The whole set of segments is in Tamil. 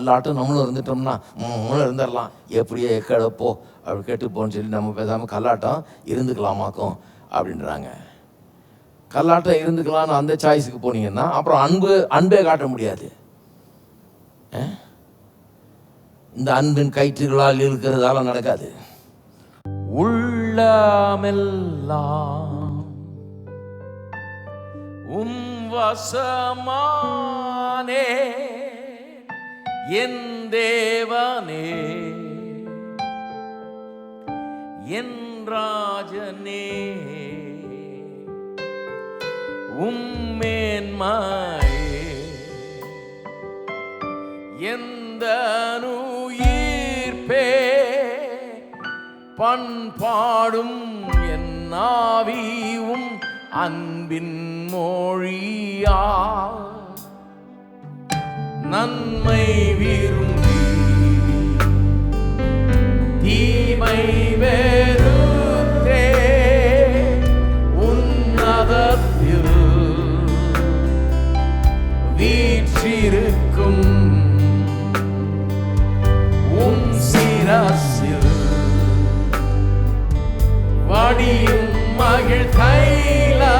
கல்லாட்டம் நம்மளும் இருந்துட்டோம்னா நம்மளும் இருந்துடலாம். எப்படியோ எக்கடப்போ போ அப்படி கேட்டு போன்னு சொல்லி நம்ம பேசாமல் கல்லாட்டம் இருந்துக்கலாமாக்கும் அப்படின்றாங்க. கல்லாட்டம் இருந்துக்கலாம்னு அந்த சாய்ஸுக்கு போனீங்கன்னா அப்புறம் அன்பு அன்பே காட்ட முடியாது. இந்த அன்பின் கயிற்றுகளால் இருக்கிறதால நடக்காது. உள்ளமெல்லாம் உம் வசமானே என் தேவனே என் ராஜனே உம்மேன்மாயே எந்த உயிர்ப்பே பண்பாடும் என் ஆவியும் அன்பின் மொழியா நன்மை விரும்பி. தீமை வெறுத்தே உன்னதத்தில் வீற்றிருக்கும் உம் சிரசில் வடியும் மகிழ் தைலம்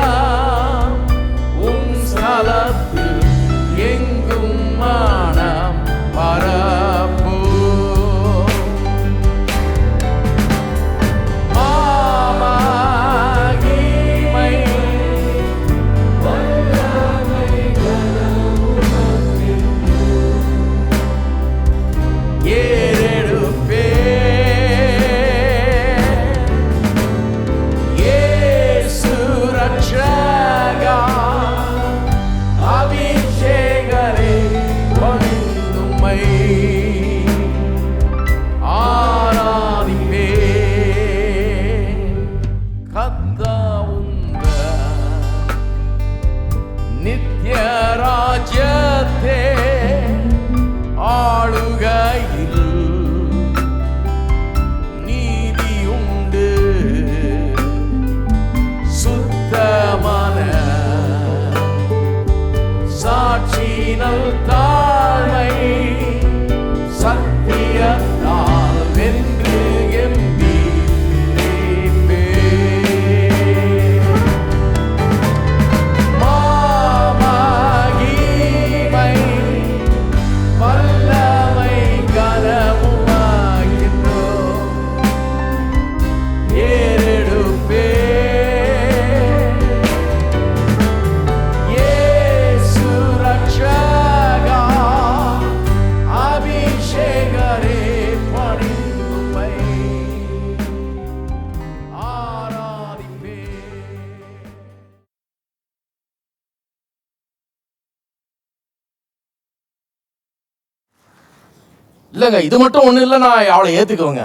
இல்லைங்க இது மட்டும் ஒன்றும் இல்லை நான் அவளை ஏற்றுக்குவேங்க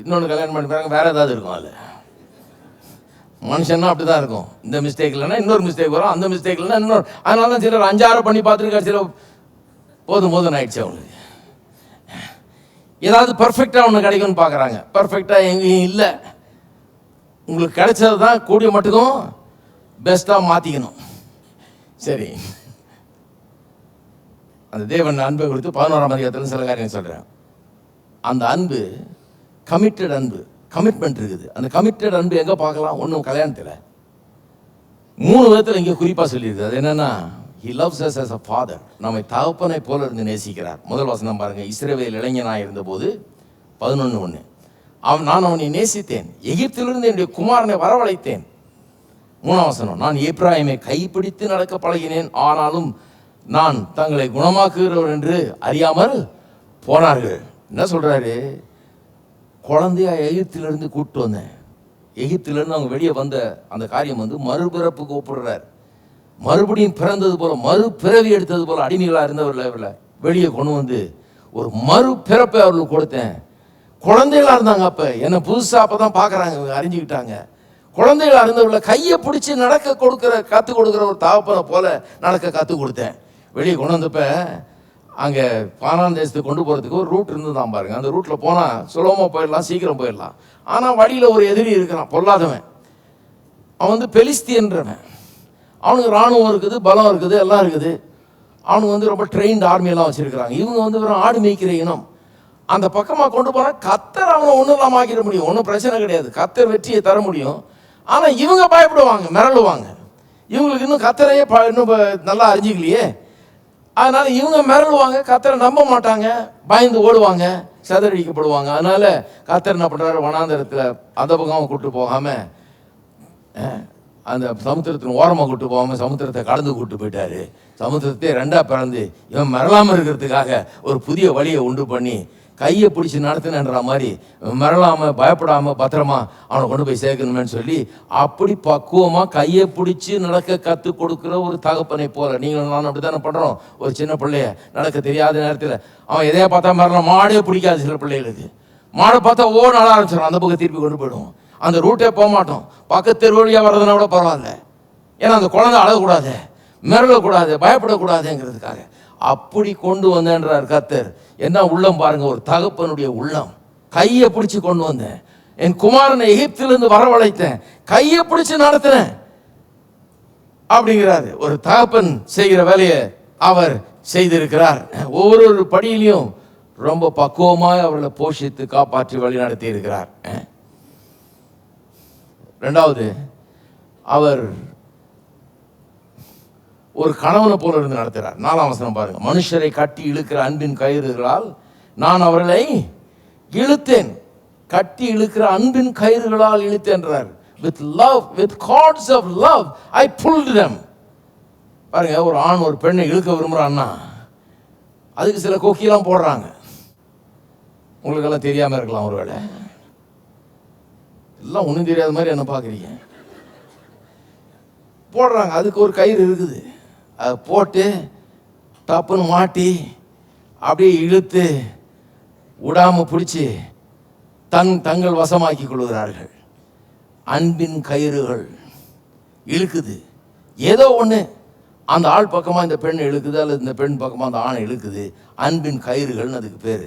இன்னொன்று கல்யாணம் பண்ணி வேறு ஏதாவது இருக்கும் அதில். மனுஷன்னா அப்படி தான் இருக்கும். இந்த மிஸ்டேக் இல்லைன்னா இன்னொரு மிஸ்டேக் வரும் அந்த மிஸ்டேக் இல்லைன்னா இன்னொரு. அதனால தான் சிலர் அஞ்சாறு பண்ணி பார்த்துருக்காரு சில போதும் போதும் ஆயிடுச்சு அவங்களுக்கு. ஏதாவது பர்ஃபெக்டாக ஒன்று கிடைக்கும்னு பார்க்குறாங்க பர்ஃபெக்டாக எங்கேயும் இல்லை. உங்களுக்கு கிடைச்சது தான் கூடிய மட்டுக்கும் பெஸ்ட்டாக மாற்றிக்கணும் சரி. அந்த தேவன் அன்பை குறித்து பதினோராம் அதிகாரத்தில் சில காரியம் சொல்கிறேன் அந்த அன்பு கமிட்டட் அன்பு கமிட்மெண்ட் இருக்குது. அந்த கமிட்டட் அன்பு எங்கே பார்க்கலாம்? ஒன்றும் கல்யாணத்தில். மூணு விதத்தில் இங்கே குறிப்பாக சொல்லியிருக்கு. அது என்னென்னா he loves us as a father நம்மை தகப்பனை போல இருந்து நேசிக்கிறார். முதல் வசனம் பாருங்க. இஸ்ரேவேல் இளைஞனாக இருந்தபோது பதினொன்று ஒன்று அவன் நான் அவனை நேசித்தேன். எகிப்திலிருந்து என்னுடைய குமாரனை வரவழைத்தேன். மூணாம் வசனம் நான் ஏப்ராயிமை கைப்பிடித்து நடக்க பழகினேன். ஆனாலும் நான் தங்களை குணமாக்குகிறவர் என்று அறியாமல் போனார்கள். என்ன சொல்கிறாரு குழந்தையா எகிப்திலிருந்து கூப்பிட்டு வந்தேன். எகிப்திலிருந்து அவங்க வெளியே வந்த அந்த காரியம் வந்து மறுபிறப்பு கூப்பிடுறார். மறுபடியும் பிறந்தது போல மறு பிறவி எடுத்தது போல அடிமைகளாக இருந்தவர்களை வெளியே கொண்டு வந்து ஒரு மறுபிறப்பை அவர்களுக்கு கொடுத்தேன். குழந்தைகளாக இருந்தாங்க அப்போ. என்னை புதுசாக அப்போ தான் பார்க்குறாங்க இவங்க அறிஞ்சுக்கிட்டாங்க. குழந்தைகளாக இருந்தவர்களை கையை பிடிச்சி நடக்க கொடுக்குற கற்றுக் கொடுக்குற ஒரு தாவப்பனை போல நடக்க கற்றுக் கொடுத்தேன். வெளியே கொண்டு வந்தப்ப அங்கே பானான் தேசத்துக்கு கொண்டு போகிறதுக்கு ஒரு ரூட் இருந்து தான் பாருங்கள் அந்த ரூட்டில் போனால் சுலபமாக போயிடலாம் சீக்கிரம் போயிடலாம். ஆனால் வழியில் ஒரு எதிரி இருக்கிறான் பொல்லாதவன். அவன் வந்து பெலிஸ்தியன்றவன். அவனுக்கு இராணுவம் இருக்குது பலம் இருக்குது எல்லாம் இருக்குது. அவனுங்க வந்து ரொம்ப ட்ரெயின்ட் ஆர்மியெல்லாம் வச்சுருக்கிறாங்க. இவங்க வந்து வெறும் ஆடு மேய்க்கிற இனம். அந்த பக்கமாக கொண்டு போனால் கத்தர் அவனை ஒன்றும் இல்லாமல் ஆக்கிட முடியும். ஒன்றும் பிரச்சனை கிடையாது. கத்தர் வெற்றியை தர முடியும். ஆனால் இவங்க பயப்படுவாங்க மிரளுவாங்க. இவங்களுக்கு இன்னும் கத்தரையே ப- இன்னும் ப- நல்லா அறிஞ்சிக்கலையே. அதனால இவங்க மிரளுவாங்க கத்தரை நம்ப மாட்டாங்க பயந்து ஓடுவாங்க சதறடிக்கப்படுவாங்க. அதனால கத்தர் என்ன பண்ணுறாரு வனாந்தரத்தில் அந்த பக்கம் கூட்டு போகாம அந்த சமுத்திரத்தின் ஓரமாக கூட்டு போகாமல் சமுத்திரத்தை கடந்து கூட்டு போயிட்டாரு. சமுத்திரத்தை ரெண்டாக பிறந்து இவன் மிரளாமல் இருக்கிறதுக்காக ஒரு புதிய வழியை உண்டு பண்ணி கையை பிடிச்சி நடத்தினன்ற மாதிரி மிரளாமல் பயப்படாமல் பத்திரமா அவனை கொண்டு போய் சேர்க்கணுமேன்னு சொல்லி அப்படி பக்குவமாக கையை பிடிச்சி நடக்க கற்று கொடுக்குற ஒரு தகப்பனை போல. நீங்களும் நான் அப்படி தானே பண்ணுறோம் ஒரு சின்ன பிள்ளைய. நடக்க தெரியாத நேரத்தில் அவன் எதையா பார்த்தா மிரலாம் மாடே பிடிக்காது சில பிள்ளைகளுக்கு. மாடை பார்த்தா ஓ நட ஆரம்பிச்சிடும் அந்த பக்கம் திருப்பி கொண்டு போயிடுவோம். அந்த ரூட்டே போக மாட்டோம். பக்கத்து தெரு வழியா வர்றதுனா கூட பரவாயில்ல. ஏன்னா அந்த குழந்தை அழகக்கூடாது மிரளக்கூடாது பயப்படக்கூடாதுங்கிறதுக்காக. அப்படி கொண்டு வந்தேன்றார் கத்தர் என்ன உள்ளம் பாருங்க ஒரு தகப்பனுடைய உள்ளம். கையை பிடிச்சி கொண்டு வந்தேன். என் குமாரனை எகிப்திலிருந்து வரவழைத்தேன். கையை பிடிச்சி நடத்தினேன். அப்படிங்கிறாரு. ஒரு தகப்பன் செய்கிற வேலையை அவர் செய்திருக்கிறார். ஒவ்வொரு ஒரு படியிலையும் ரொம்ப பக்குவமாக அவர்களை போஷித்து காப்பாற்றி வழி நடத்தி இருக்கிறார் ரெண்டாவது அவர் ஒரு கணவனை போல இருந்து நடத்துகிறார் நாலாம் வசனம் பாருங்க. மனுஷரை கட்டி இழுக்கிற அன்பின் கயிறுகளால் நான் அவர்களை இழுத்தேன். கட்டி இழுக்கிற அன்பின் கயிறுகளால் இழுத்தேன்றார் with love with cords of love I pull them பாருங்க ஒரு ஆண் ஒரு பெண்ணை இழுக்க விரும்புகிறான்னா அதுக்கு சில கொக்கிலாம் போடுறாங்க. உங்களுக்கெல்லாம் தெரியாமல் இருக்கலாம் ஒருவேளை. எல்லாம் ஒன்றும் தெரியாத மாதிரி என்ன பார்க்குறீங்க. போடுறாங்க அதுக்கு ஒரு கயிறு இருக்குது. அதை போட்டு டப்புன்னு மாட்டி அப்படியே இழுத்து விடாம பிடிச்சி தன் தங்கள் வசமாக்கி கொள்கிறார்கள். அன்பின் கயிறுகள் இழுக்குது. ஏதோ ஒன்று அந்த ஆள் பக்கமாக இந்த பெண் இழுக்குது அல்லது இந்த பெண் பக்கமாக அந்த ஆணை இழுக்குது அன்பின் கயிறுகள்னு அதுக்கு பேர்.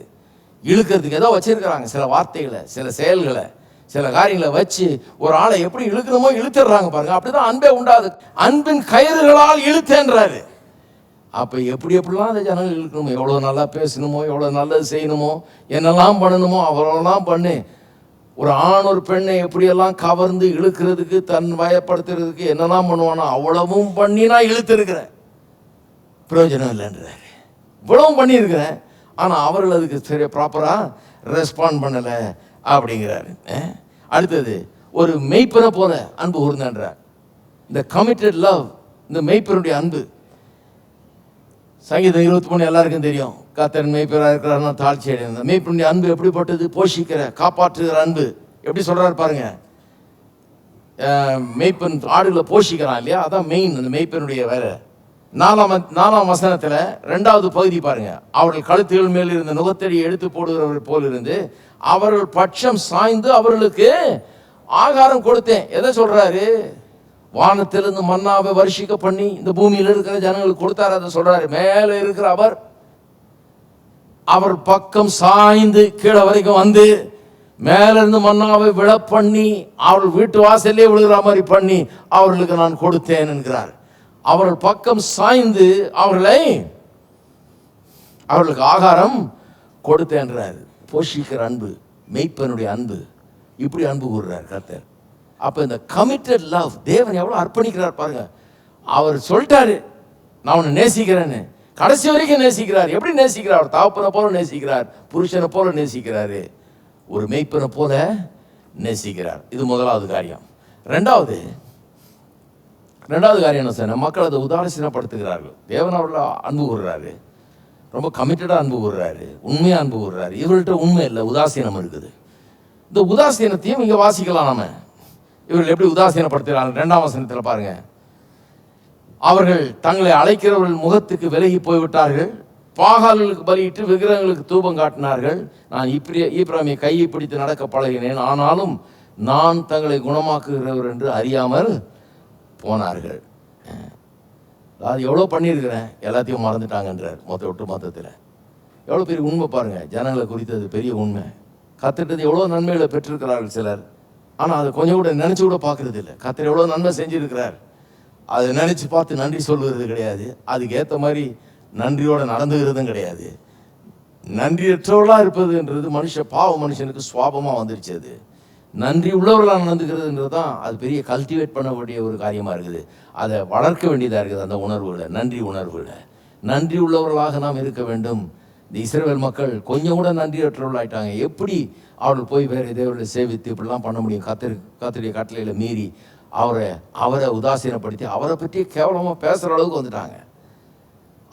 இழுக்கிறதுக்கு ஏதோ வச்சுருக்கிறாங்க சில வார்த்தைகளை சில செயல்களை. சில காரியங்களை வச்சு ஒரு ஆளை எப்படி இழுக்கணுமோ இழுத்துடுறாங்க பாருங்க. அப்படிதான் அன்பே உண்டாது. அன்பின் கயிறுகளால் இழுத்தேன்றாரு. அப்போ எப்படி எப்படிலாம் அந்த ஜனங்கள் இழுக்கணுமோ எவ்வளோ நல்லா பேசணுமோ எவ்வளோ நல்லது செய்யணுமோ என்னெல்லாம் பண்ணணுமோ அவ்வளோலாம் பண்ணு. ஒரு ஆண் ஒரு பெண்ணை எப்படியெல்லாம் கவர்ந்து இழுக்கிறதுக்கு தன் வயப்படுத்துறதுக்கு என்னெல்லாம் பண்ணுவானோ அவ்வளவும் பண்ணி நான் இழுத்திருக்கிறேன் பிரயோஜனம் இல்லைன்றார். இவ்வளவும் பண்ணியிருக்கிறேன். ஆனால் அவர்கள் அதுக்கு சரி ப்ராப்பராக ரெஸ்பாண்ட் பண்ணலை. அப்படிங்கிறாரு. அடுத்தது ஒரு மெய்ப்பரை போல அன்பு கூர்ந்தன்றார் இந்த கமிட்டட் லவ் இந்த மெய்ப்பருடைய அன்பு. சங்கீதம் இருபத்தி மூணு எல்லாருக்கும் தெரியும். கத்தன் மெய்ப்பராக இருக்கிறாருன்னா தாழ்ச்சி அடைந்த மெய்ப்பனுடைய அன்பு எப்படிப்பட்டது? போஷிக்கிற காப்பாற்றுகிற அன்பு. எப்படி சொல்கிறாரு பாருங்க. மெய்ப்பன் ஆடுகளை போஷிக்கிறான் இல்லையா? அதான் மெயின் அந்த மெய்ப்பனுடைய வேலை. நாலாம் நாலாம் வசனத்தில் ரெண்டாவது பகுதி பாருங்க. அவர்கள் கழுத்துகள் மேல் இருந்த நுகத்தடி எடுத்து போடுகிறவர்கள் போல் இருந்து அவர்கள் பட்சம் சாய்ந்து அவர்களுக்கு ஆகாரம் கொடுத்தேன். எதை சொல்றாரு? வானத்திலிருந்து மன்னாவை வருஷிக்க பண்ணி இந்த பூமியில் இருக்கிற ஜனங்களுக்கு கொடுத்தாரு அதை சொல்றாரு. மேலே இருக்கிற அவர் அவர் பக்கம் சாய்ந்து கீழே வரைக்கும் வந்து மேலிருந்து மன்னாவை விழ பண்ணி அவர்கள் வீட்டு வாசலே விழுகிற மாதிரி பண்ணி அவர்களுக்கு நான் கொடுத்தேன் என்கிறார். அவர்கள் பக்கம் சாய்ந்து அவர்களை அவர்களுக்கு ஆகாரம் கொடுத்தேன்றார் போஷிக்கிற அன்பு மெய்ப்பனுடைய அன்பு. இப்படி அன்பு கூறுறார் கர்த்தர். அப்போ இந்த கமிட்டட் லவ் தேவன் எவ்வளோ அர்ப்பணிக்கிறார் பாருங்க. அவர் சொல்லிட்டாரு நான் உன்னை நேசிக்கிறேன்னு. கடைசி வரைக்கும் நேசிக்கிறார். எப்படி நேசிக்கிறார்? அவர் தாப்பனை போல நேசிக்கிறார் புருஷனை போல நேசிக்கிறாரு. ஒரு மெய்ப்பனை போல நேசிக்கிறார். இது முதலாவது காரியம். ரெண்டாவது ரெண்டாவது காரியம் என்ன சார்? மக்கள் அதை உதாசீனப்படுத்துகிறார்கள். தேவன் அவர்களை அன்பு கூறுறாரு. ரொம்ப கமிட்டடாக அன்பு கூறுறாரு. உண்மையாக அன்பு கூறுறாரு. இவர்கிட்ட உண்மை இல்லை உதாசீனம் இருக்குது. இந்த உதாசீனத்தையும் இங்கே வாசிக்கலாம் நம்ம இவர்கள் எப்படி உதாசீனப்படுத்துகிறாங்க ரெண்டாம் வசனத்தில் பாருங்கள் அவர்கள் தங்களை அழைக்கிறவர்கள் முகத்துக்கு விலகி போய்விட்டார்கள். பாகால்களுக்கு பலியிட்டு விக்கிரகங்களுக்கு தூபம் காட்டினார்கள். நான் இப்படி ஈப்ராமியை கையை பிடித்து நடக்க பழகினேன். ஆனாலும் நான் தங்களை குணமாக்குகிறவர் என்று அறியாமல் போனார்கள். அது எவ்வளோ பண்ணியிருக்கிறேன்? எல்லாத்தையும் மறந்துட்டாங்கன்றார் மொத்த விட்டு மொத்தத்தில். எவ்வளோ பெரிய உண்மை பாருங்கள் ஜனங்களை குறித்தது பெரிய உண்மை. கத்துட்டது எவ்வளோ நன்மைகளை பெற்றிருக்கிறார்கள் சிலர். ஆனால் அதை கொஞ்சம் கூட நினச்சி கூட பார்க்குறது இல்லை. கத்தர் எவ்வளோ நன்மை செஞ்சுருக்கிறார். அதை நினச்சி பார்த்து நன்றி சொல்வது கிடையாது. அதுக்கு ஏற்ற மாதிரி நன்றியோடு நடந்துகிறதும் கிடையாது. நன்றியற்றவளாக இருப்பதுன்றது மனுஷ பாவ மனுஷனுக்கு சுவாபமாக வந்துருச்சு அது. நன்றி உள்ளவர்களாக நடந்துக்கிறதுன்றது தான் அது பெரிய கல்டிவேட் பண்ணக்கூடிய ஒரு காரியமாக இருக்குது. அதை வளர்க்க வேண்டியதாக இருக்குது அந்த உணர்வுகளை. நன்றி உணர்வுகளை. நன்றி உள்ளவர்களாக நாம் இருக்க வேண்டும். இந்த இஸ்ரேல் மக்கள் கொஞ்சம் கூட நன்றியற்றவர்களாயிட்டாங்க எப்படி அவர்கள் போய் வேறு தேவர்களை சேவித்து இப்படிலாம் பண்ண முடியும்? கத்திரி கத்திரிய கட்டளையில் மீறி அவரை அவரை உதாசீனப்படுத்தி அவரை பற்றி கேவலமாக பேசுகிற அளவுக்கு வந்துட்டாங்க.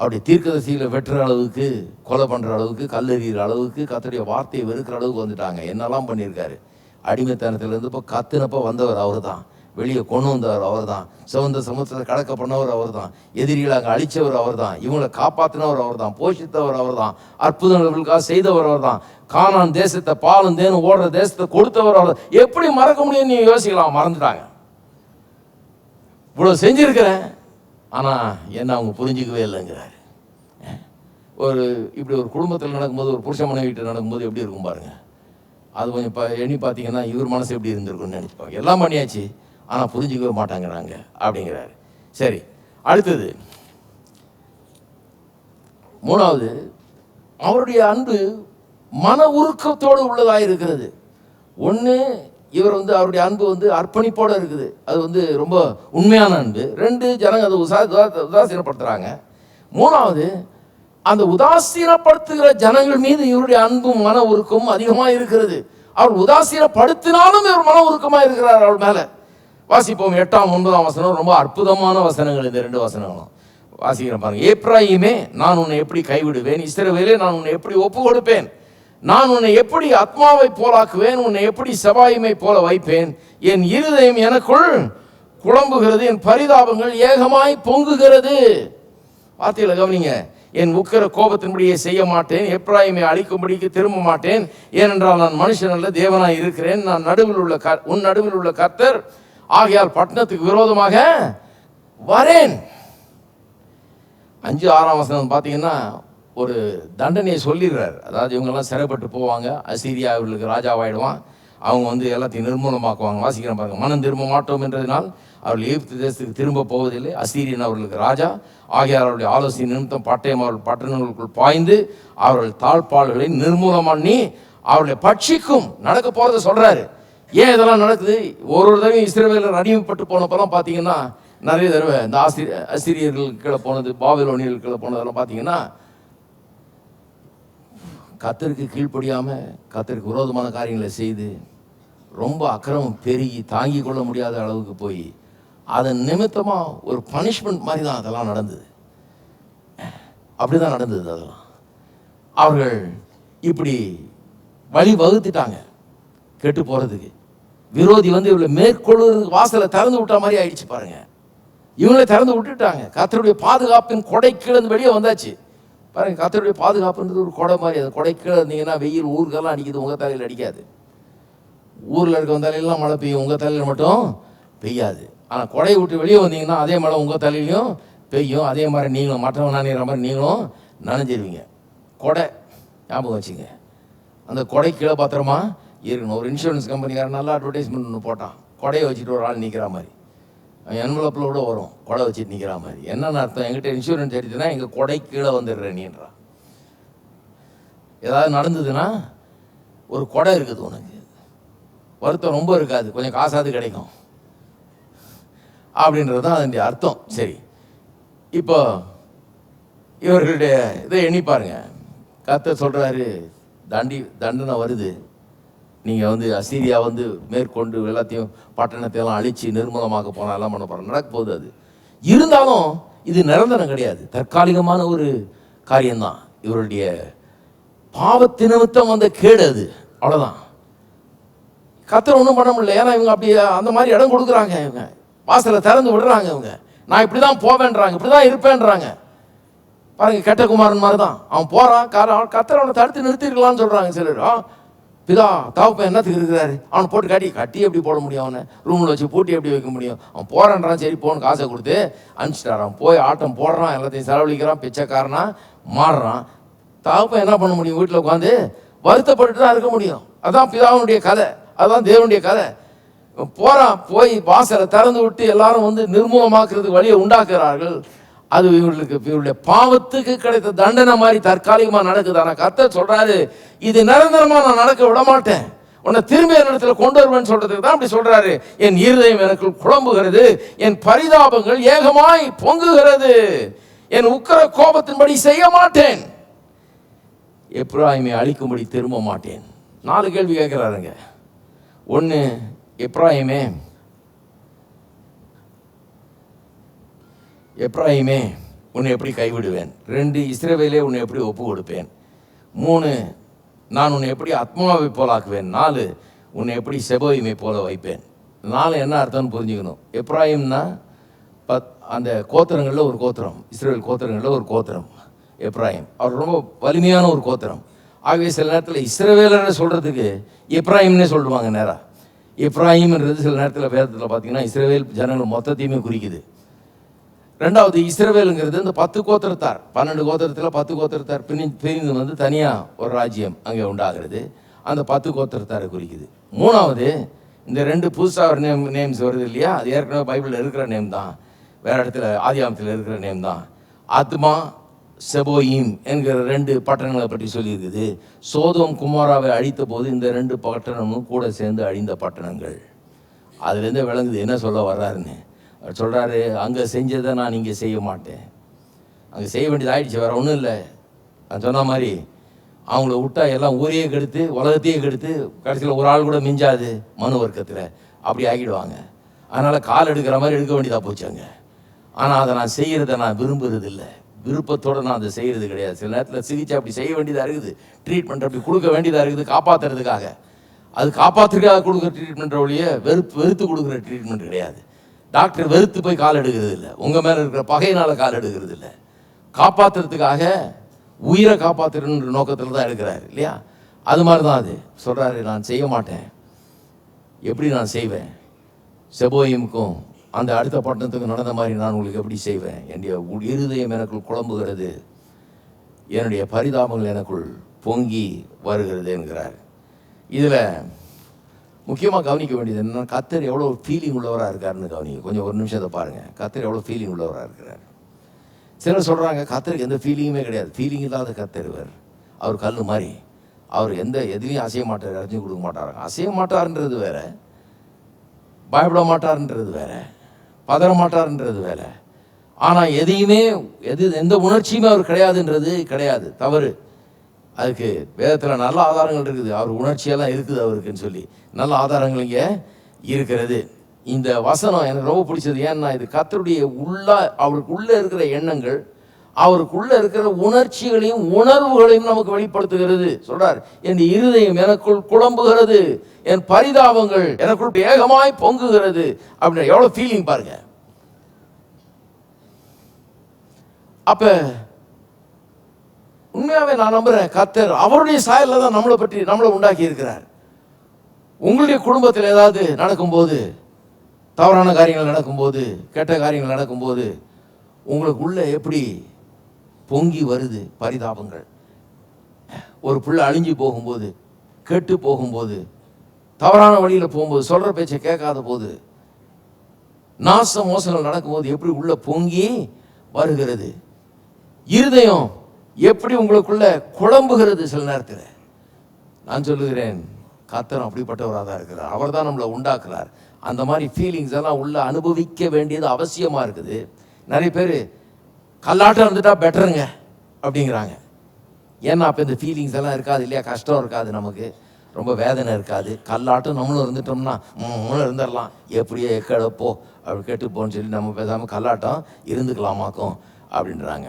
அப்படி தீர்க்கதரிசிகளை வெட்டுற அளவுக்கு கொலை பண்ணுற அளவுக்கு கல்லெறிகிற அளவுக்கு கத்தருடைய வார்த்தையை வெறுக்கிற அளவுக்கு வந்துட்டாங்க. என்னெல்லாம் பண்ணியிருக்காரு? அடிமைத்தனத்திலேருந்து இப்போ கத்துனப்போ வந்தவர் அவர் தான் வெளியே கொண்டு வந்தவர் அவர் தான் சிவந்த சமுத்திரத்தை கடக்க பண்ணவர் அவர் தான் எதிரிகளை அங்கே அழிச்சவர் அவர் தான் இவங்களை காப்பாற்றினவர் அவர் தான் போஷித்தவர் அவர் தான் அற்புதங்களுக்காக செய்தவர் அவர் தான் காணான் தேசத்தை பாலும் தேனும் ஓடுற தேசத்தை கொடுத்தவர் அவர். தான். எப்படி மறக்க முடியும் நீ யோசிக்கலாம். மறந்துட்டாங்க. இவ்வளோ செஞ்சுருக்கிறேன். ஆனால் என்ன அவங்க புரிஞ்சிக்கவே இல்லைங்கிறாரு. ஒரு இப்படி ஒரு குடும்பத்தில் நடக்கும்போது ஒரு புருஷ மனைவி வீட்டில் நடக்கும்போது எப்படி இருக்கும் பாருங்கள் அது கொஞ்சம் இப்போ எண்ணி பார்த்தீங்கன்னா இவர் மனசு எப்படி இருந்திருக்கும்னு நினச்சிப்பாங்க. எல்லாம் பண்ணியாச்சு ஆனால் புரிஞ்சிக்கவே மாட்டாங்கிறாங்க அப்படிங்கிறாரு. சரி அடுத்தது. மூணாவது அவருடைய அன்பு மன உருக்கத்தோடு உள்ளதாக இருக்கிறது. ஒன்று இவர் வந்து அவருடைய அன்பு வந்து அர்ப்பணிப்போடு இருக்குது. அது வந்து ரொம்ப உண்மையான அன்பு. ரெண்டு ஜனங்க அதை உசா உதாசீனப்படுத்துகிறாங்க மூணாவது அந்த உதாசீனப்படுத்துகிற ஜனங்கள் மீது இவருடைய அன்பும் மன உருக்கமும் அதிகமாக இருக்கிறது. அவர் உதாசீனப்படுத்தினாலும் இவர் மன உருக்கமாக இருக்கிறார் அவள் மேலே. வாசிப்போம் எட்டாம் ஒன்பதாம் வசனம். ரொம்ப அற்புதமான வசனங்கள் இந்த ரெண்டு வசனங்களும். வாசிக்கிறேன் பாருங்க. ஏப்ராயிமே நான் உன்னை எப்படி கைவிடுவேன்? இஸ்ரவேலே நான் உன்னை எப்படி ஒப்பு கொடுப்பேன் நான் உன்னை எப்படி ஆத்மாவை போலாக்குவேன்? உன்னை எப்படி செவாயுமை போல வைப்பேன்? என் இருதயம் எனக்குள் குழம்புகிறது என் பரிதாபங்கள் ஏகமாய் பொங்குகிறது. வார்த்தையில் கவனிங்க. என் உக்கிர கோபத்தின்படியே செய்ய மாட்டேன் எப்ராயிமை அழிக்கும்படிக்கு திரும்ப மாட்டேன். ஏனென்றால் நான் மனுஷன் அல்ல தேவனாய் இருக்கிறேன். நான் நடுவில் உள்ள க உன் நடுவில் உள்ள கர்த்தர். ஆகையால் பட்டணத்துக்கு விரோதமாக வரேன். அஞ்சு ஆறாம் வசனம் பார்த்தீங்கன்னா ஒரு தண்டனையை சொல்லிடுறார். அதாவது இவங்கெல்லாம் சிறைப்பட்டு போவாங்க. அசீரியா ராஜாவாயிடுவான். அவங்க வந்து எல்லாத்தையும் நிர்மூலமாக்குவாங்க. வாசிக்கிறேன் பாருங்க. மனம் திரும்ப மாட்டோம் என்றதினால் அவர்கள் எகிப்து தேசத்துக்கு திரும்ப போவதில்லை. அசீரியன் அவர்களுக்கு ராஜா. ஆகிய அவருடைய ஆலோசனை நிமித்தம் பட்டயம் அவர்கள் பட்டணங்களுக்குள் பாய்ந்து அவர்கள் தாழ்பாள்களை நிர்மூலம் பண்ணி அவர்களை பட்சிக்கும் நடக்க போகிறத சொல்கிறாரு ஏன் இதெல்லாம் நடக்குது? ஒரு ஒரு தடவையும் இஸ்ரேவேலர் அடிமைப்பட்டு போனப்பெல்லாம் பார்த்தீங்கன்னா நிறைய தடவை இந்த ஆசிரிய ஆசிரியர்களுக்கு கீழே போனது பாபிலோனியர்களுக்கு கீழே போனதெல்லாம் பார்த்தீங்கன்னா கத்தருக்கு கீழ்ப்படியாமல் கத்தருக்கு விரோதமான காரியங்களை செய்து ரொம்ப அக்கிரமம் பெருகி தாங்கி கொள்ள முடியாத அளவுக்கு போய் அதன் நிமித்தமாக ஒரு பனிஷ்மெண்ட் மாதிரி தான் அதெல்லாம் நடந்தது. அப்படி தான் நடந்தது அதெல்லாம். அவர்கள் இப்படி வழி வகுத்துட்டாங்க. கெட்டு போகிறதுக்கு விரோதி வந்து இவளை மேற்கொள்வதற்கு வாசலை திறந்து விட்ட மாதிரி ஆயிடுச்சு பாருங்க. இவங்களை திறந்து விட்டுட்டாங்க. கத்தருடைய பாதுகாப்பின் கொடை கீழே வெளியே வந்தாச்சு. பாருங்க கத்தருடைய பாதுகாப்புன்றது ஒரு கொடை மாதிரி. அது கொடை கீழே இருந்தீங்கன்னா வெயில் ஊருக்கெல்லாம் அடிக்குது உங்கள் தலையில் அடிக்காது. ஊரில் இருக்க எல்லாம் மழை பெய்யும் உங்கள் தலையில் மட்டும் பெய்யாது. ஆனால் கொடை விட்டு வெளியே வந்தீங்கன்னா அதே மழை உங்கள் தலையிலையும் பெய்யும். அதே மாதிரி நீங்களும் மற்றவங்க நினைக்கிற மாதிரி நீங்களும் நனைஞ்சிருவீங்க. கொடை ஞாபகம் வச்சுங்க. அந்த கொடை கீழே பத்திரமா இருக்கணும். ஒரு இன்சூரன்ஸ் கம்பெனிக்காரன் நல்லா அட்வர்டைஸ்மெண்ட் ஒன்று போட்டான். கொடையை வச்சுட்டு ஒரு ஆள் நிற்கிற மாதிரி. என்வலப்பில் கூட வரும். கொடை வச்சுட்டு நிற்கிற மாதிரி. என்னென்ன அர்த்தம்? எங்கிட்ட இன்சூரன்ஸ் எடுத்துனா எங்கள் கொடை கீழே வந்துடுற நீன்றான். ஏதாவது நடந்ததுன்னா ஒரு கொடை இருக்குது உனக்கு. வருத்தம் ரொம்ப இருக்காது. கொஞ்சம் காசாவது கிடைக்கும். அப்படின்றது தான் அதனுடைய அர்த்தம். சரி. இப்போ இவர்களுடைய இதை எண்ணி பாருங்க. கத்த சொல்கிறாரு தண்டி தண்டனை வருது. நீங்கள் வந்து அசீரியா வந்து மேற்கொண்டு எல்லாத்தையும் பட்டணத்தையெல்லாம் அழித்து நிர்மூலமாக்க போனால் எல்லாம் பண்ண போகிறோம் நடக்க போகுது அது. இருந்தாலும் இது நிரந்தரம் கிடையாது. தற்காலிகமான ஒரு காரியம்தான். இவருடைய பாவத்து நிமித்தம் வந்த கேடு அது. அவ்வளோதான் கத்தர் ஒன்றும் பண்ண முடியல. ஏன்னா இவங்க அப்படி அந்த மாதிரி இடம் கொடுக்குறாங்க இவங்க. வாசலை திறந்து விடுறாங்க இவங்க. நான் இப்படி தான் போவேன்றாங்க இப்படி தான் இருப்பேன்றாங்க. பாருங்க கெட்ட குமாரன் மாதிரி தான் அவன் போகிறான் காரணம் கத்தர் அவனை தடுத்து நிறுத்திருக்கலாம்னு சொல்கிறாங்க சிலர். பிதா தாவுப்பன் என்னத்துக்கு இருக்கிறாரு அவனை போட்டு கட்டி கட்டி எப்படி போட முடியும் அவனை? ரூமில் வச்சு பூட்டி எப்படி வைக்க முடியும்? அவன் போகிறான்றான் சரி போன்னு காசை கொடுத்து அனுப்பிச்சிட்டாரான் அவன் போய் ஆட்டம் போடுறான் எல்லாத்தையும் செலவழிக்கிறான் பிச்சைக்காரனா மாறுறான். தாவுப்பன் என்ன பண்ண முடியும்? வீட்டில் உட்காந்து வருத்தப்பட்டு தான் இருக்க முடியும். அதான் பிதாவினுடைய கதை. அதுதான் தேவனுடைய கதை. போகிறான் போறான் போய் வாசலை திறந்து விட்டு எல்லாரும் வந்து நிர்மூலமாக்குறதுக்கு வழியை உண்டாக்குறார்கள் அது இவர்களுக்கு இவருடைய பாவத்துக்கு கிடைத்த தண்டனை மாதிரி தற்காலிகமாக நடக்குது. ஆனால் கர்த்தர் சொல்கிறாரு இது நிரந்தரமாக நான் நடக்க விட மாட்டேன். உன்னை திரும்பி இடத்துல கொண்டு வருவேன்னு சொல்றதுக்கு தான் அப்படி சொல்றாரு. என் இருதயம் எனக்கு குழம்புகிறது என் பரிதாபங்கள் ஏகமாய் பொங்குகிறது. என் உக்கிர கோபத்தின்படி செய்ய மாட்டேன். எப்ராஹிமை அழிக்கும்படி திரும்ப மாட்டேன். நாலு கேள்வி கேட்குறாருங்க. ஒன்று எப்ராஹிமே எப்ராஹிமே உன்னை எப்படி கைவிடுவேன்? ரெண்டு இஸ்ரேவேலே உன்னை எப்படி ஒப்பு கொடுப்பேன் மூணு நான் உன்னை எப்படி ஆத்மாவை போலாக்குவேன்? நாலு உன்னை எப்படி செபோயிமை போல வைப்பேன்? நாலு என்ன அர்த்தம்னு புரிஞ்சுக்கணும். எப்ராஹிம்னா பத் அந்த கோத்திரங்களில் ஒரு கோத்திரம். இஸ்ரேல் கோத்திரங்களில் ஒரு கோத்திரம். எப்ராஹிம் அவர் ரொம்ப வலிமையான ஒரு கோத்திரம். ஆகவே சில நேரத்தில் இஸ்ரேவேலரை சொல்கிறதுக்கு எப்ராஹிம்னே சொல்லுவாங்க நேராக இப்ராஹிம்ன்றது சில நேரத்தில் வேதத்தில் பார்த்தீங்கன்னா இஸ்ரேவேல் ஜனங்கள் மொத்தத்தையுமே குறிக்குது. ரெண்டாவது இஸ்ரவேலுங்கிறது இந்த பத்து கோத்திரத்தார். பன்னெண்டு கோத்திரத்தில் பத்து கோத்திரத்தார். பின்னி பிரிந்து வந்து தனியாக ஒரு ராஜ்யம் அங்கே உண்டாகிறது. அந்த பத்து கோத்திரத்தாரை குறிக்குது. மூணாவது இந்த ரெண்டு புதுசாக ஒரு நேம் நேம்ஸ் வருது இல்லையா? அது ஏற்கனவே பைபிளில் இருக்கிற நேம் தான். வேறு இடத்துல ஆதியாமத்தில் இருக்கிற நேம் தான். ஆத்மா செபோயிம் என்கிற ரெண்டு பட்டணங்களை பற்றி சொல்லியிருக்குது. சோதோம் குமாராவை அழித்த போது இந்த ரெண்டு பட்டணமும் கூட சேர்ந்து அழிந்த பட்டணங்கள். அதுலேருந்தே விளங்குது என்ன சொல்ல வர்றாருன்னு. அவர் சொல்கிறாரு அங்கே செஞ்சதை நான் இங்கே செய்ய மாட்டேன். அங்கே செய்ய வேண்டியது ஆயிடுச்சு வேறு ஒன்றும் இல்லை. நான் சொன்ன மாதிரி அவங்கள விட்டா எல்லாம் ஊரையே கெடுத்து உலகத்தையே கெடுத்து கடைசியில் ஒரு ஆள் கூட மிஞ்சாது மனு வர்க்கத்தில். அப்படி ஆக்கிடுவாங்க அதனால் கால் எடுக்கிற மாதிரி எடுக்க வேண்டியதாக போச்சாங்க ஆனால் அதை நான் செய்கிறத நான் விரும்புறது இல்லை விருப்பத்தோடு நான் அதை செய்கிறது கிடையாது. சில நேரத்தில் சிகிச்சை அப்படி செய்ய வேண்டியதாக இருக்குது. ட்ரீட்மெண்ட் அப்படி கொடுக்க வேண்டியதாக இருக்குது காப்பாற்றுறதுக்காக அது காப்பாற்றுறதுக்காக கொடுக்குற ட்ரீட்மெண்ட் ஒழிய வெறுப்பு வெறுத்து கொடுக்குற ட்ரீட்மெண்ட் கிடையாது. டாக்டர் வெறுத்து போய் கால் எடுக்கிறது இல்லை உங்கள் மேலே இருக்கிற பகையினால் கால் எடுக்கிறது இல்லை காப்பாற்றுறதுக்காக உயிரை காப்பாற்றுறன்ற நோக்கத்தில் தான் எடுக்கிறாரு இல்லையா? அது மாதிரி தான் அது. சொல்கிறாரு நான் செய்ய மாட்டேன். எப்படி நான் செய்வேன்? செபோயிமுக்கும் அந்த அடுத்த பட்டணத்துக்கு நடந்த மாதிரி நான் உங்களுக்கு எப்படி செய்வேன்? என்னுடைய உ- இருதயம் எனக்குள் குழம்புகிறது. என்னுடைய பரிதாபங்கள் எனக்குள் பொங்கி வருகிறது என்கிறார். இதில் முக்கியமாக கவனிக்க வேண்டியது என்னென்னா கத்தர் எவ்வளோ ஃபீலிங் உள்ளவராக இருக்காருன்னு கவனிங்க. கொஞ்சம் ஒரு நிமிஷத்தை பாருங்கள் கத்தர் எவ்வளோ ஃபீலிங் உள்ளவராக இருக்கிறார். சிலர் சொல்கிறாங்க கத்தருக்கு எந்த ஃபீலிங்குமே கிடையாது. ஃபீலிங் இல்லாத கத்தர் இவர். அவர் கல் மாதிரி. அவர் எந்த எதுலேயும் அசைய மாட்டார் அறிஞ்சு கொடுக்க மாட்டார் அசைய மாட்டார்ன்றது வேற. பயப்பட மாட்டார்ன்றது வேறு. பதற மாட்டார்ன்றது வேலை ஆனால் எதையுமே எது எந்த உணர்ச்சியுமே அவர் கிடையாதுன்றது கிடையாது. தவறு. அதுக்கு வேதத்தில் நல்ல ஆதாரங்கள் இருக்குது. அவர் உணர்ச்சியெல்லாம் இருக்குது அவருக்குன்னு சொல்லி. நல்ல ஆதாரங்கள் இங்கே இருக்கிறது. இந்த வசனம் எனக்கு ரொம்ப பிடிச்சது. ஏன்னா இது கத்தருடைய உள்ளா அவருக்கு உள்ளே இருக்கிற எண்ணங்கள் அவருக்குள்ள இருக்கிற உணர்ச்சிகளையும் உணர்வுகளையும் நமக்கு வெளிப்படுத்துகிறது. சொல்றார் என் இருதயம் எனக்குள் குழம்புகிறது. என் பரிதாபங்கள் எனக்குள் வேகமாய் பொங்குகிறது. அப்படின்னு எவ்வளவு ஃபீலிங் பாருங்க. அப்ப உண்மையாவே நான் நம்புறேன் கத்தர் அவருடைய சாயல்ல தான் நம்மளை பற்றி நம்மளை உண்டாக்கி இருக்கிறார். உங்களுடைய குடும்பத்தில் ஏதாவது நடக்கும்போது தவறான காரியங்கள் நடக்கும்போது கெட்ட காரியங்கள் நடக்கும்போது உங்களுக்குள்ள எப்படி பொங்கி வருது பரிதாபங்கள். ஒரு பிள்ளை அழிஞ்சு போகும்போது கெட்டு போகும்போது தவறான வழியில் போகும்போது சொல்கிற பேச்சை கேட்காத போது நாச மோசங்கள் நடக்கும்போது எப்படி உள்ள பொங்கி வருகிறது? இருதயம் எப்படி உங்களுக்குள்ள குழம்புகிறது சில நேரத்தில்? நான் சொல்லுகிறேன் கத்தரம் அப்படிப்பட்டவராக தான் இருக்கிறார். அவர் தான் நம்மளை உண்டாக்குறார். அந்த மாதிரி ஃபீலிங்ஸ் எல்லாம் உள்ள அனுபவிக்க வேண்டியது அவசியமாக இருக்குது. நிறைய பேர் கல்லாட்டம் இருந்துட்டா பெட்டருங்க அப்படிங்கிறாங்க. ஏன்னா அப்போ இந்த ஃபீலிங்ஸ் எல்லாம் இருக்காது இல்லையா? கஷ்டம் இருக்காது நமக்கு. ரொம்ப வேதனை இருக்காது. கல்லாட்டம் நம்மளும் இருந்துட்டோம்னா நம்மளும் இருந்துடலாம். எப்படியோ எக்கடப்போ அப்படி கேட்டுப்போன்னு போன்னு சொல்லி நம்ம பேசாமல் கல்லாட்டம் இருந்துக்கலாமாக்கும் அப்படின்றாங்க.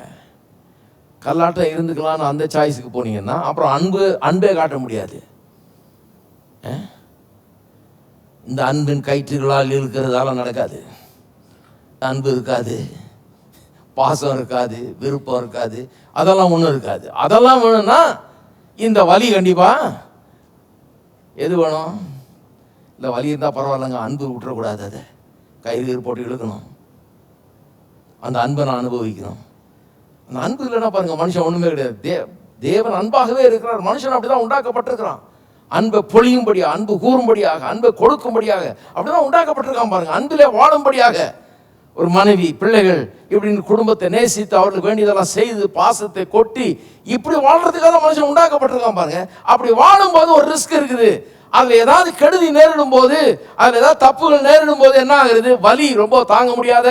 கல்லாட்டம் இருந்துக்கலாம்னு அந்த சாய்ஸுக்கு போனீங்கன்னா அப்புறம் அன்பு அன்பே காட்ட முடியாது. இந்த அன்பின் கயிற்றுகளால் இருக்கிறதால நடக்காது. அன்பு இருக்காது. பாசம் இருக்காது விருப்பம் இருக்காது அதெல்லாம் ஒன்றும் இருக்காது. அதெல்லாம் வேணும்னா இந்த வலி கண்டிப்பாக எது வேணும்? இந்த வலி இருந்தால் பரவாயில்லைங்க அன்பு விட்டுறக்கூடாது அதை. கயிறு கயிறு போட்டு இழுக்கணும். அந்த அன்பை நான் அனுபவிக்கணும். அந்த அன்பு இல்லைன்னா பாருங்கள் மனுஷன் ஒன்றுமே கிடையாது. தே தேவன் அன்பாகவே இருக்கிறார். மனுஷன் அப்படி தான் உண்டாக்கப்பட்டிருக்கிறான். அன்பை பொழியும்படியாக அன்பு கூறும்படியாக அன்பை கொடுக்கும்படியாக அப்படிதான் உண்டாக்கப்பட்டிருக்கான் பாருங்கள் அன்பிலே வாழும்படியாக ஒரு மனைவி பிள்ளைகள் இப்படின்னு குடும்பத்தை நேசித்து அவர்களுக்கு வேண்டியதெல்லாம் செய்து பாசத்தை கொட்டி இப்படி வாழ்றதுக்காக மனுஷன் உண்டாக்கப்பட்டிருக்கான் பாருங்க. அப்படி வாழும்போது ஒரு ரிஸ்க் இருக்குது. அதில் ஏதாவது கெடுதி நேரிடும் போது அதில் ஏதாவது தப்புகள் நேரிடும் போது என்ன ஆகுறது? வலி ரொம்ப தாங்க முடியாத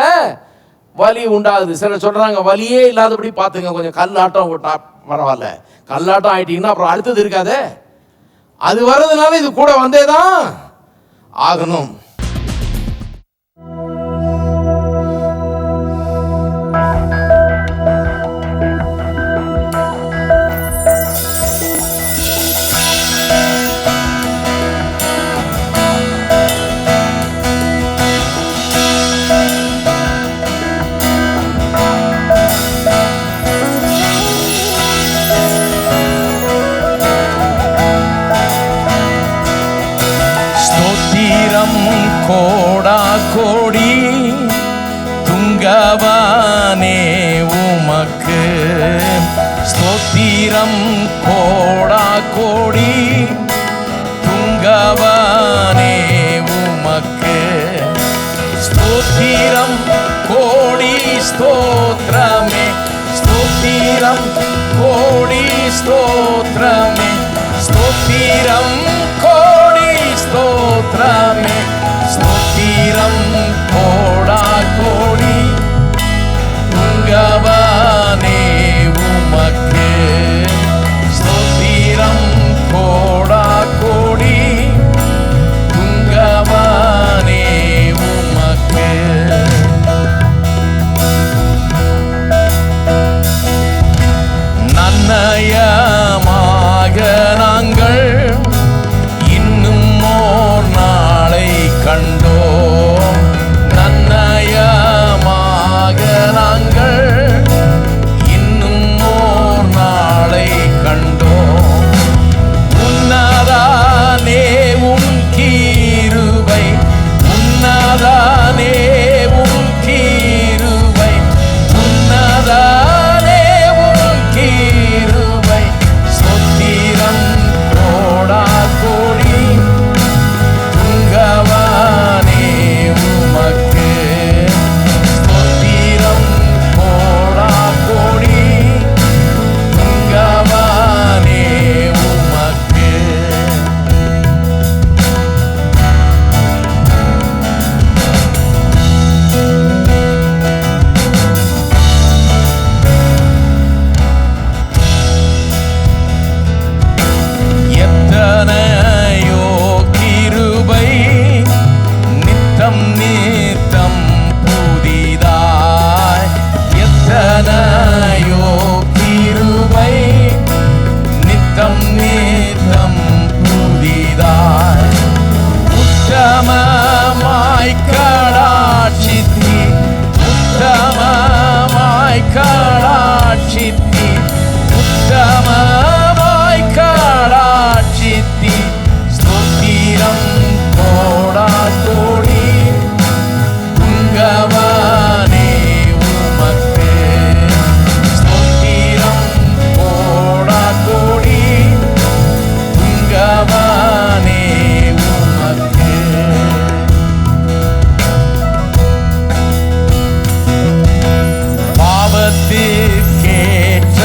வலி உண்டாகுது. சிலர் சொல்றாங்க வலியே இல்லாதபடி பார்த்துங்க. கொஞ்சம் கல்லாட்டம் விட்டா பரவாயில்ல. கல்லாட்டம் ஆயிட்டீங்கன்னா அப்புறம் அடுத்தது இருக்காதே. அது வர்றதுனால இது கூட வந்தே தான் ஆகணும்.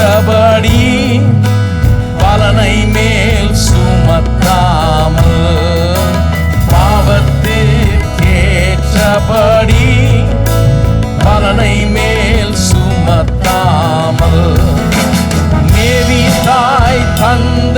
பாவத்திற்கேற்றபடி பலனை மேல் சுமத்தாமல் பாவத்திற்கேற்றபடி பலனை மேல் சுமத்தாமல் மேவி தாய் தந்த